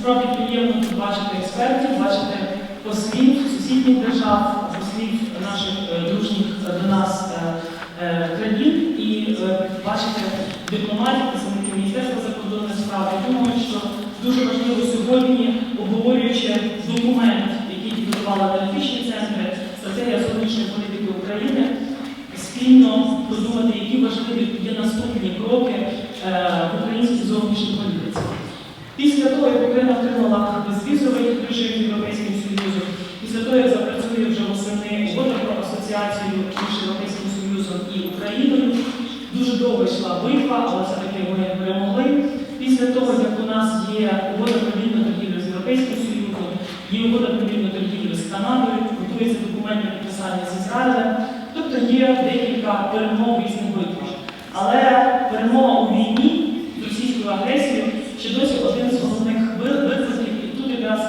Насправді приємно тут бачити експертів, бачити послів сусідніх держав, послів наших е, дружніх до нас е, е, країн і бачити дипломатів, представників Міністерства закордонних справ. Я думаю, що дуже важливо сьогодні, обговорюючи документ, який підготували аналітичні центри, стратегія зовнішньої політики України, спільно подумати, які важливі є наступні кроки в українській зовнішній політиці. Після того, як Україна отримала безвізовий режим Європейським Союзом, після того, як запрацює вже восени угода про асоціацію між Європейським Союзом і Україною, дуже довго йшла битва, але все-таки ми перемогли. Після того, як у нас є угода про вільну торгівлю з Європейським Союзом, є угода про вільну торгівлю з Канадою, готується документ підписання з Ізраїлем. Тобто є декілька перемог в різних битвах. Але перемога у війні з російською агресією ще досі один з головних ви- викликів. І тут якраз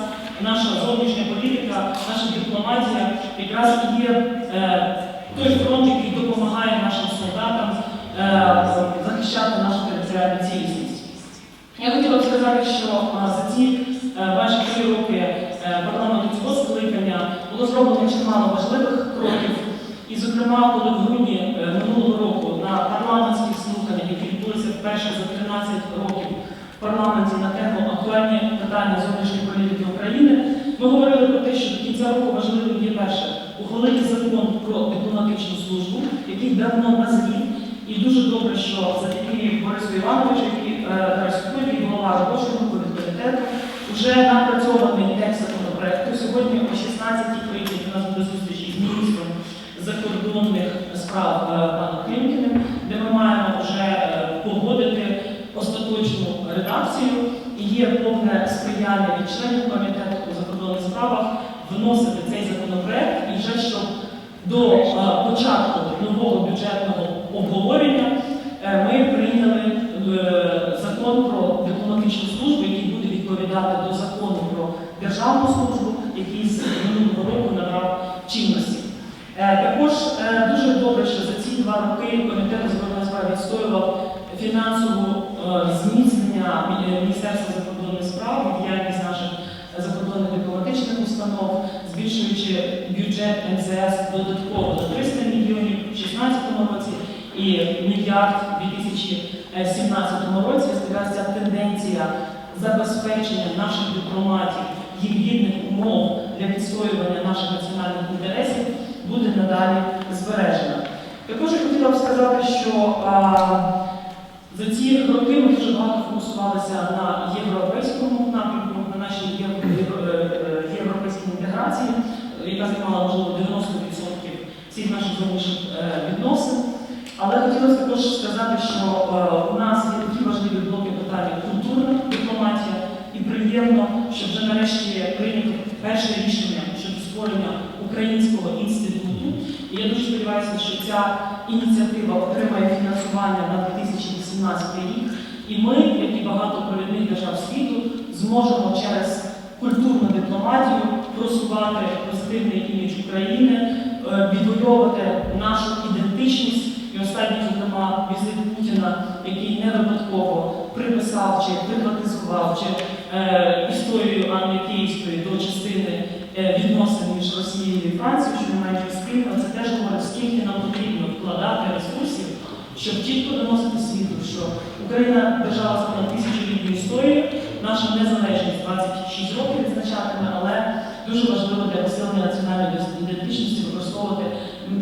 наша зовнішня політика, наша дипломатія якраз є е, той фронт, який допомагає нашим солдатам е, захищати нашу територіальну цілісність. Я хотіла б сказати, що за ці е, майже три роки е, парламенту цього скликання було зроблено чимало важливих кроків. І, зокрема, коли в грудні е, минулого року на парламентських слуханнях, які відбулися вперше за 13 років в парламенті на тему актуальні питання зовнішньої політики України, ми говорили про те, що до кінця року важливим є перше ухвалити закон про дипломатичну службу, який давно назрів. І дуже добре, що завдяки Борису Івановичу, який е, зараз тут, голова робочого комітету, вже напрацьований текст законопроекту. Сьогодні о 16-й прийде у нас буде зустріч із міністром закордонних справ е, паном Клімкіним, де ми маємо вже е, погодити остаточну редакцію. І є повне сприяння від членів комітету у закордонних справах вносити цей законопроект вже щоб до е, початку нового бюджетного обговорення е, ми прийняли е, закон про дипломатичну службу, який буде відповідати до закону про державну службу, який з минулого року набрав чинності. Також дуже добре, що за ці два роки комітет збройних справ відстоював фінансову зміцнення Міністерства закордонних справ, і діяльність установ, збільшуючи бюджет МЗС додатково до 300 мільйонів у 2016 році і мільярд у 2017 році. Ця тенденція забезпечення наших дипломатів їм гідних умов для відстоювання наших національних інтересів буде надалі збережена. Також я хотіла б сказати, що а, за ці роки ми дуже багато фокусувалися на європейському напрямку, на нашій євро- яка займала можливо 90% всіх наших зовнішніх е, відносин. Але хотілося також сказати, що е, у нас є такі важливі блоки питання культурна дипломатія, і приємно, що вже нарешті прийнято перше рішення щодо створення українського інституту. І я дуже сподіваюся, що ця ініціатива отримає фінансування на 2018 рік. І ми, як і багато провідних держав світу, зможемо через культурну дипломатію просувати позитивний імідж України, е, відвоювати нашу ідентичність. І останній, зокрема, візит Путіна, який не випадково приписав чи приватизував чи е, історію Анни Київської до частини е, відносин між Росією і Францією, що немає спільного, це теж говорить, скільки нам потрібно вкладати ресурсів, щоб чітко доносити світу, що Україна держава з понад тисячолітньою історією, наша незалежність 26 років відзначатиме, але дуже важливо для посилення національної ідентичності використовувати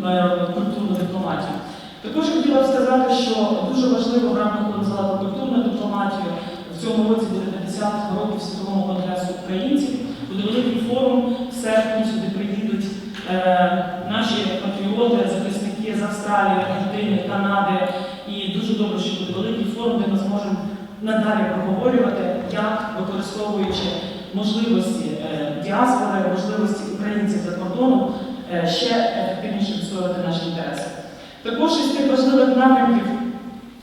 е, культурну дипломатію. Також хотіла б сказати, що дуже важливо в рамках про культурну дипломатію. В цьому році буде 50 років Світового конгресу українців. Буде великий форум. В серпні сюди приїдуть е, наші патріоти, захисники з Австралії, Аргентини, Канади. І дуже добре, що буде великий форум, де ми зможемо надалі проговорювати, як використовуючи можливості е, діаспори, можливості українців за кордоном, е, ще ефективніше відстоювати наші інтереси. Також із тих важливих напрямків,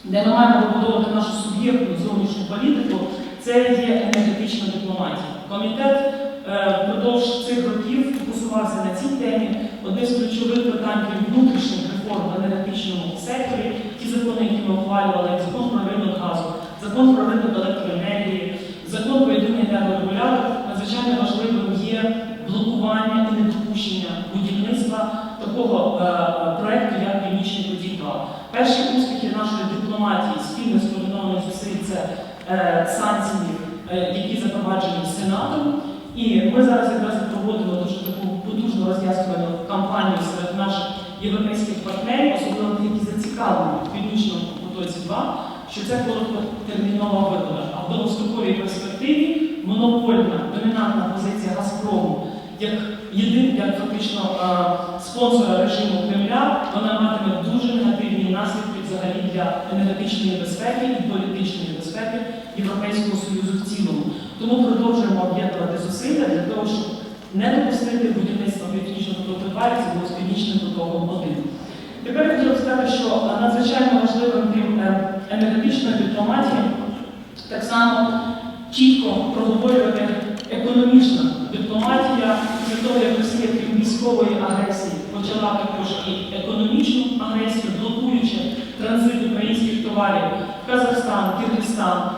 де ми маємо вибудовувати нашу суб'єктну зовнішню політику, це є енергетична дипломатія. Комітет е, впродовж цих років фокусувався на цій темі. Одне з ключових питань внутрішніх реформ в енергетичному секторі, ті закони, які ми ухвалювали, закон про ринок газу, закон про ринок електроенергії, Закон про єдиний енергорегулятор надзвичайно важливим є блокування і недопущення будівництва такого е, проєкту, як Північний потік 2 Перші успіхи нашої дипломатії спільно з координованих зусиль це е, санкції, е, які запроваджені Сенатом. І ми зараз якраз проводимо дуже таку потужну роз'яснювальну кампанію серед наших європейських партнерів, особливо тих, які зацікавлені в північному потоці 2 що це короткотермінова вигода. А в довгостроковій перспективі монопольна домінантна позиція Газпрому як єдин, як фактично е, спонсора режиму Кремля, вона матиме дуже негативні наслідки взагалі для енергетичної безпеки і політичної безпеки Європейського Союзу в цілому. Тому продовжуємо об'єднувати зусилля для того, щоб не допустити будівництва північного потоку 2, як з північним потоком 1. Тепер я хотіла сказати, що надзвичайно важливим крім е, енергетичної дипломатії, так само чітко проговорювати економічна дипломатія після того, як Росія крім військової агресії почала також і економічну агресію, блокуючи транзит українських товарів в Казахстан, Киргизстан.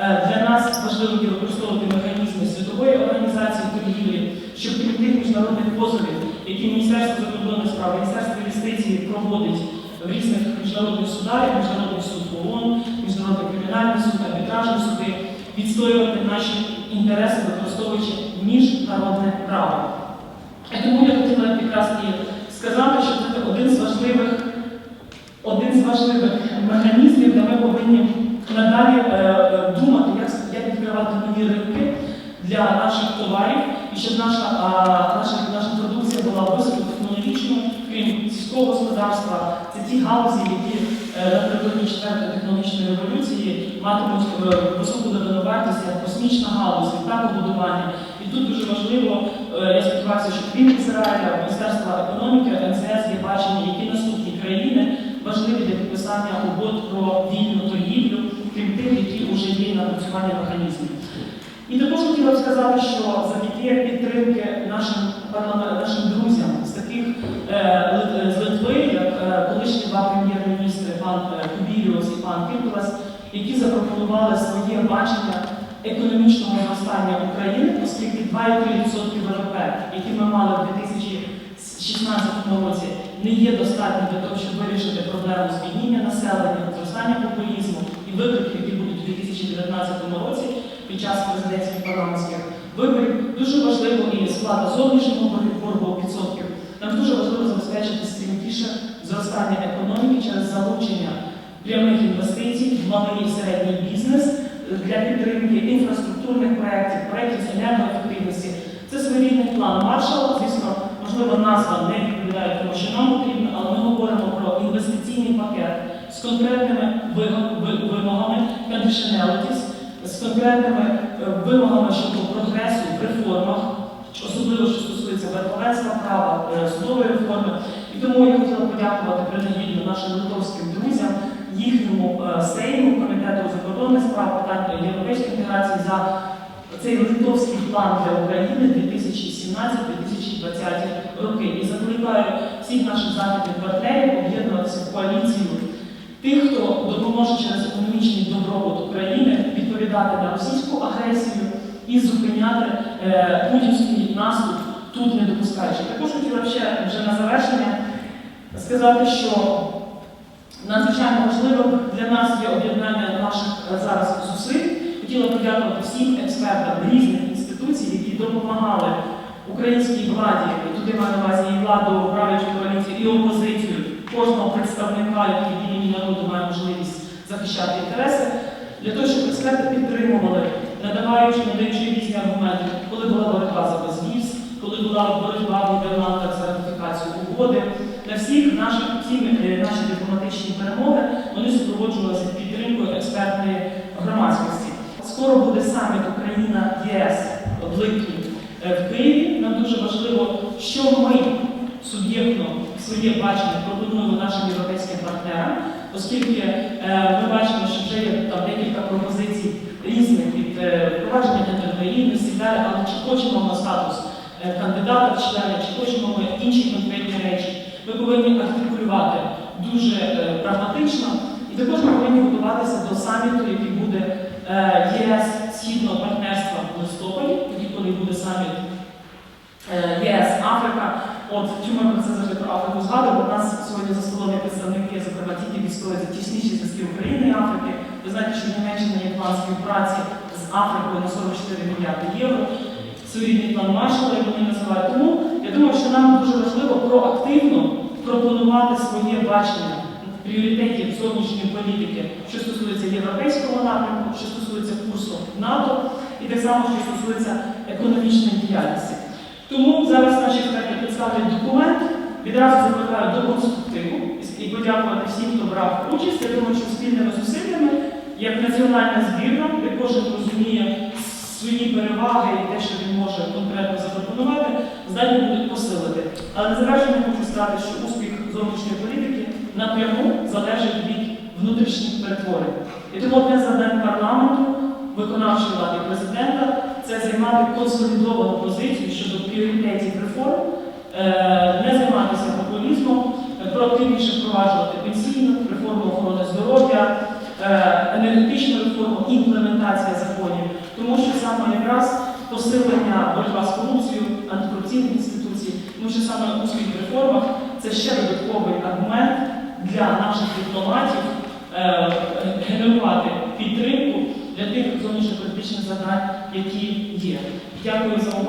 Е, Для нас важливо використовувати механізми світової організації торгівлі, щоб крім тих міжнародних позовів, які Міністерство закордонних справ, Міністерство юстиції проводить в різних міжнародних судах, як Міжнародний суд ООН, Міжнародний кримінальний суд, арбітражні суди, відстоювати наші інтереси, використовуючи міжнародне право. І тому я хотіла якраз і сказати, що це один з важливих, один з важливих механізмів, де ми повинні надалі е, е, думати, як, як відкривати нові ринки для наших товарів, і щоб наша, а, наша, наша продукція була високотехнологічною, крім сільського господарства, це ті галузі, які е, напередодні четвертої технологічної революції матимуть е, високу додану вартість, як космічна галузь, літакобудування. І тут дуже важливо, е, я сподіваюся, що крім Ізраїля, Міністерства економіки, МЗС є бачення, які наступні країни важливі для підписання угод про вільну торгівлю, крім тих, які вже є на працювання механізмів. І також хотіла б сказати, що завдяки підтримки нашим нашим друзям з таких е, з Литви, як е, колишні два прем'єр-міністри, пан е, Кубіліус і пан Кіркулас, які запропонували своє бачення економічного зростання України, оскільки 2,3% ВВП, які ми мали в 2016 році, не є достатньо для того, щоб вирішити проблему збідніння населення, зростання популізму і виклики, які будуть у 2019 році під час президентських парламентських виборів. Дуже важливо і сплата зовнішнього боргового відсотків. Нам дуже важливо забезпечити стрімкіше зростання економіки через залучення прямих інвестицій в малий і середній бізнес для підтримки інфраструктурних проєктів, проєктів з енергоефективності. Це своєрідний план Маршалла. Звісно, можливо, назва не відповідає тому, що нам потрібно, але ми говоримо про інвестиційний пакет з конкретними вимогами conditionalities, з конкретними е, вимогами щодо прогресу в реформах, верховенства права, е, судової реформи. І тому я хотіла подякувати принагідно нашим литовським друзям, їхньому е, сейму, комітету закордонних справ питань європейської інтеграції за цей литовський план для України 2017-2020 роки. І закликаю всіх наших західних партнерів об'єднуватися в коаліцію тих, хто допоможе через економічний добробут України відповідати на російську агресію і зупиняти е, путінський наступ тут не допускаючи. Також хотіла ще вже на завершення сказати, що надзвичайно важливим для нас є об'єднання наших зараз зусиль. Хотіла подякувати всім експертам різних інституцій, які допомагали українській владі, і туди маю на увазі і владу правлячої коаліції, і опозицію, кожного представника, який в імені народу має можливість захищати інтереси, для того, щоб експерти підтримували, надаваючи, надаючи різні аргументи, коли була боротьба за безвіз, коли була боротьба в Нідерландах за ратифікацію угоди. На всіх наших всі е, наші дипломатичні перемоги вони супроводжувалися підтримкою експертної громадськості. Скоро буде саміт Україна ЄС в липні е, в Києві. Нам дуже важливо, що ми суб'єктно своє бачення пропонуємо нашим європейським партнерам, оскільки е, ми бачимо, що вже є там декілька пропозицій різних від е, впровадження енергоїдності, далі, але чи хочемо ми статус е, кандидата в члени, чи хочемо ми інші конкретні речі. Ми повинні артикулювати дуже е, прагматично, і також ми повинні готуватися до саміту, який буде е, ЄС Східного партнерства в листопаді, тоді, коли буде саміт е, ЄС Африка. От чому про це завжди про Африку згадую? У нас сьогодні за столом є представники, зокрема ті, які відстоюють тісніші зв'язки України і Африки. Ви знаєте, що в Німеччині є план співпраці з Африкою на 44 мільярди євро. Своєрідний план Маршалла, як вони називають. Тому я думаю, що нам дуже важливо проактивно пропонувати своє бачення пріоритетів зовнішньої політики, що стосується європейського напрямку, що стосується курсу НАТО, і так само, що стосується економічної діяльності. Тому зараз наші експерти представлять документ. Відразу закликаю до конструктиву і подякувати всім, хто брав участь. Я думаю, що спільними зусиллями, як національна збірна, де кожен розуміє свої переваги і те, що може конкретно запропонувати, здатні будуть посилити. Але на завершення хочу сказати, що успіх зовнішньої політики напряму залежить від внутрішніх перетворень. І тому одне з завдань парламенту, виконавчої влади президента це займати консолідовану позицію щодо пріоритетів реформ, е, не займатися популізмом, проактивніше впроваджувати пенсійну реформу охорони здоров'я, е, енергетичну реформу, імплементація законів, тому що саме якраз посилення боротьба з корупцією, антикорупційних інституцій, тому що саме у своїх реформах це ще додатковий аргумент для наших дипломатів е, генерувати підтримку для тих зовнішньополітичних завдань, які є. Дякую за увагу.